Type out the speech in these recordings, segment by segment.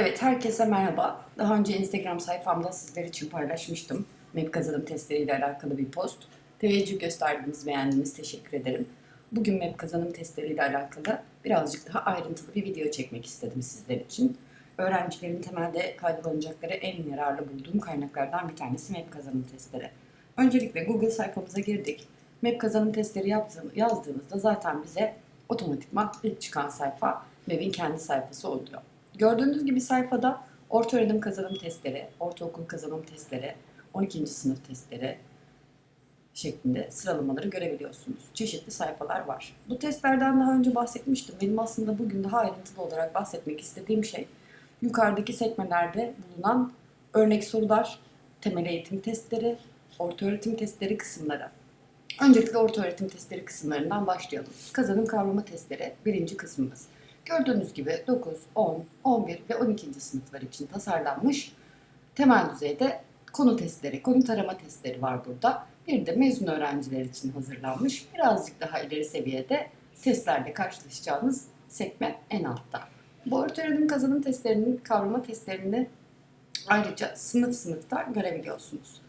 Evet, herkese merhaba. Daha önce Instagram sayfamda sizler için paylaşmıştım. MEP kazanım testleriyle alakalı bir post. Teveccüh gösterdiniz, beğendiniz, teşekkür ederim. Bugün MEP kazanım testleriyle alakalı birazcık daha ayrıntılı bir video çekmek istedim sizler için. Öğrencilerin temelde kaydolanacakları en yararlı bulduğum kaynaklardan bir tanesi MEP kazanım testleri. Öncelikle Google sayfamıza girdik. MEP kazanım testleri yaptığım, yazdığımızda zaten bize otomatikman ilk çıkan sayfa MEP'in kendi sayfası oluyor. Gördüğünüz gibi sayfada orta öğrenim kazanım testleri, ortaokul kazanım testleri, 12. sınıf testleri şeklinde sıralamaları görebiliyorsunuz. Çeşitli sayfalar var. Bu testlerden daha önce bahsetmiştim. Benim aslında bugün daha ayrıntılı olarak bahsetmek istediğim şey yukarıdaki sekmelerde bulunan örnek sorular, temel eğitim testleri, orta öğretim testleri kısımları. Öncelikle orta öğretim testleri kısımlarından başlayalım. Kazanım kavrama testleri birinci kısmımız. Gördüğünüz gibi 9, 10, 11 ve 12. sınıflar için tasarlanmış temel düzeyde konu testleri, konu tarama testleri var burada. Bir de mezun öğrenciler için hazırlanmış birazcık daha ileri seviyede testlerle karşılaşacağınız sekme en altta. Bu öğrenim kazanım testlerinin kavrama testlerini ayrıca sınıf sınıfta görebiliyorsunuz.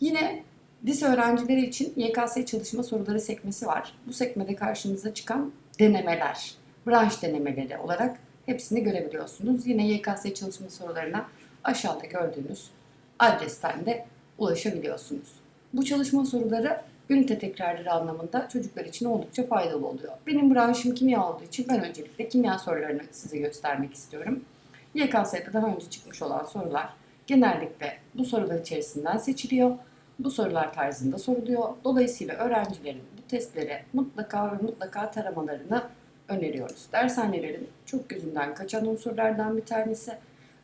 Yine lise öğrencileri için YKS çalışma soruları sekmesi var. Bu sekmede karşınıza çıkan denemeler, branş denemeleri olarak hepsini görebiliyorsunuz. Yine YKS çalışma sorularına aşağıda gördüğünüz adresten de ulaşabiliyorsunuz. Bu çalışma soruları ünite tekrarları anlamında çocuklar için oldukça faydalı oluyor. Benim branşım kimya olduğu için ben öncelikle kimya sorularını size göstermek istiyorum. YKS'de daha önce çıkmış olan sorular genellikle bu sorular içerisinden seçiliyor. Bu sorular tarzında soruluyor. Dolayısıyla öğrencilerin bu testlere mutlaka ve mutlaka taramalarını öneriyoruz. Dershanelerin çok gözünden kaçan unsurlardan bir tanesi.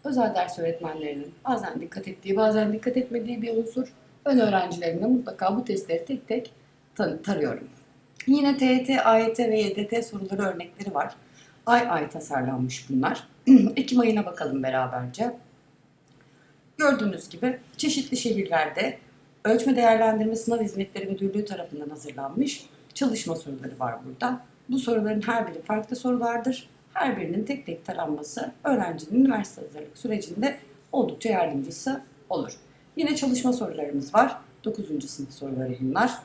Özel ders öğretmenlerinin bazen dikkat ettiği, bazen dikkat etmediği bir unsur. Ön öğrencilerine mutlaka bu testleri tek tek tar- tarıyorum. Yine TET, AYT ve YDT soruları örnekleri var. Ay ay tasarlanmış bunlar. Ekim ayına bakalım beraberce. Gördüğünüz gibi çeşitli şehirlerde Ölçme Değerlendirme Sınav Hizmetleri Müdürlüğü tarafından hazırlanmış çalışma soruları var burada. Bu soruların her biri farklı sorulardır. Her birinin tek tek taranması öğrencinin üniversite hazırlık sürecinde oldukça yardımcısı olur. Yine çalışma sorularımız var. 9. sınıf soruları bunlar.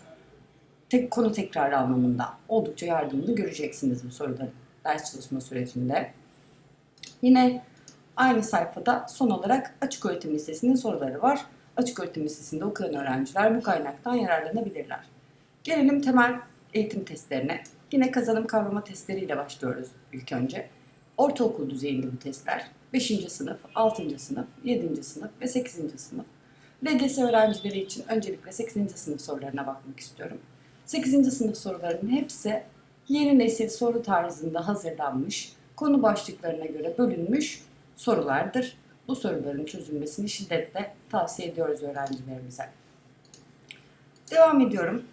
Tek konu tekrarı anlamında oldukça yardımını göreceksiniz bu soruların ders çalışma sürecinde. Yine aynı sayfada son olarak Açık Öğretim Lisesi'nin soruları var. Açık Öğretim Lisesi'nde okuyan öğrenciler bu kaynaktan yararlanabilirler. Gelelim temel eğitim testlerine. Yine kazanım kavrama testleriyle başlıyoruz ilk önce. Ortaokul düzeyinde bu testler. 5. sınıf, 6. sınıf, 7. sınıf ve 8. sınıf. LGS öğrencileri için öncelikle 8. sınıf sorularına bakmak istiyorum. 8. sınıf sorularının hepsi yeni nesil soru tarzında hazırlanmış, konu başlıklarına göre bölünmüş sorulardır. Bu soruların çözülmesini şiddetle tavsiye ediyoruz öğrencilerimize. Devam ediyorum.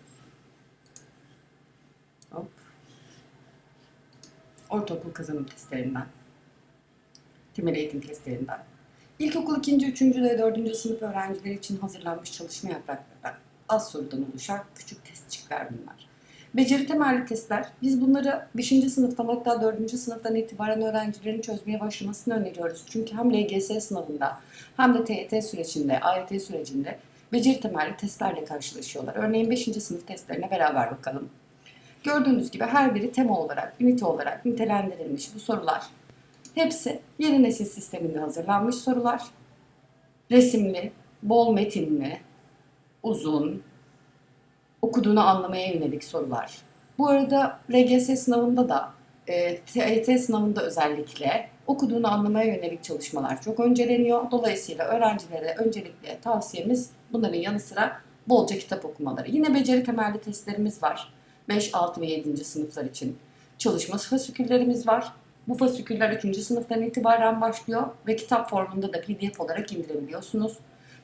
Ortaokul kazanım testlerinden. Temel eğitim testlerinden. İlkokul 2. 3. ve 4. sınıf öğrencileri için hazırlanmış çalışma yapraklarından az sorudan oluşan küçük testçikler bunlar. Beceri temelli testler, biz bunları 5. sınıftan hatta 4. sınıftan itibaren öğrencilerin çözmeye başlamasını öneriyoruz. Çünkü hem LGS sınavında hem de TYT sürecinde, AYT sürecinde beceri temelli testlerle karşılaşıyorlar. Örneğin 5. sınıf testlerine beraber bakalım. Gördüğünüz gibi her biri tema olarak, ünite olarak nitelendirilmiş bu sorular. Hepsi yeni nesil sisteminde hazırlanmış sorular. Resimli, bol metinli, uzun, okuduğunu anlamaya yönelik sorular. Bu arada LGS sınavında da, e, TYT sınavında özellikle okuduğunu anlamaya yönelik çalışmalar çok önceleniyor. Dolayısıyla öğrencilere öncelikle tavsiyemiz bunların yanı sıra bolca kitap okumaları. Yine beceri temelli testlerimiz var. 5, 6 ve 7. sınıflar için çalışma fasiküllerimiz var. Bu fasiküller 3. sınıftan itibaren başlıyor ve kitap formunda da PDF olarak indirebiliyorsunuz.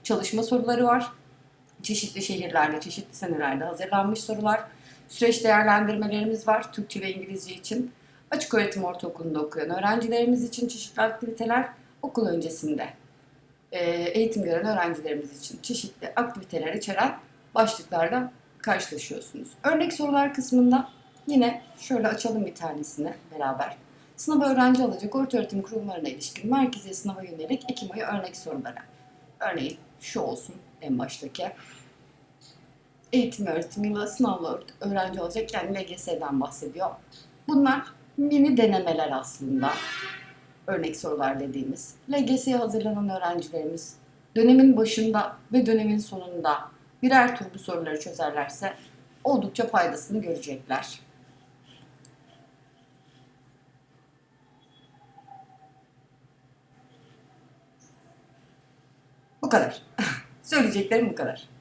Çalışma soruları var. Çeşitli şehirlerde, çeşitli senelerde hazırlanmış sorular. Süreç değerlendirmelerimiz var Türkçe ve İngilizce için. Açık öğretim ortaokulunda okuyan öğrencilerimiz için çeşitli aktiviteler, okul öncesinde eğitim gören öğrencilerimiz için çeşitli aktiviteler içeren başlıklarla karşılaşıyorsunuz. Örnek sorular kısmında yine şöyle açalım bir tanesini beraber. Sınava öğrenci alacak ortaöğretim kurumlarına ilişkin merkezi sınava yönelik Ekim ayı örnek soruları. Örneğin şu olsun en baştaki. Eğitim öğretim yılı sınavla öğrenci olacak yani LGS'den bahsediyor. Bunlar mini denemeler aslında. Örnek sorular dediğimiz. LGS'ye hazırlanan öğrencilerimiz dönemin başında ve dönemin sonunda birer tur bu soruları çözerlerse oldukça faydasını görecekler. Bu kadar. Söyleyeceklerim bu kadar.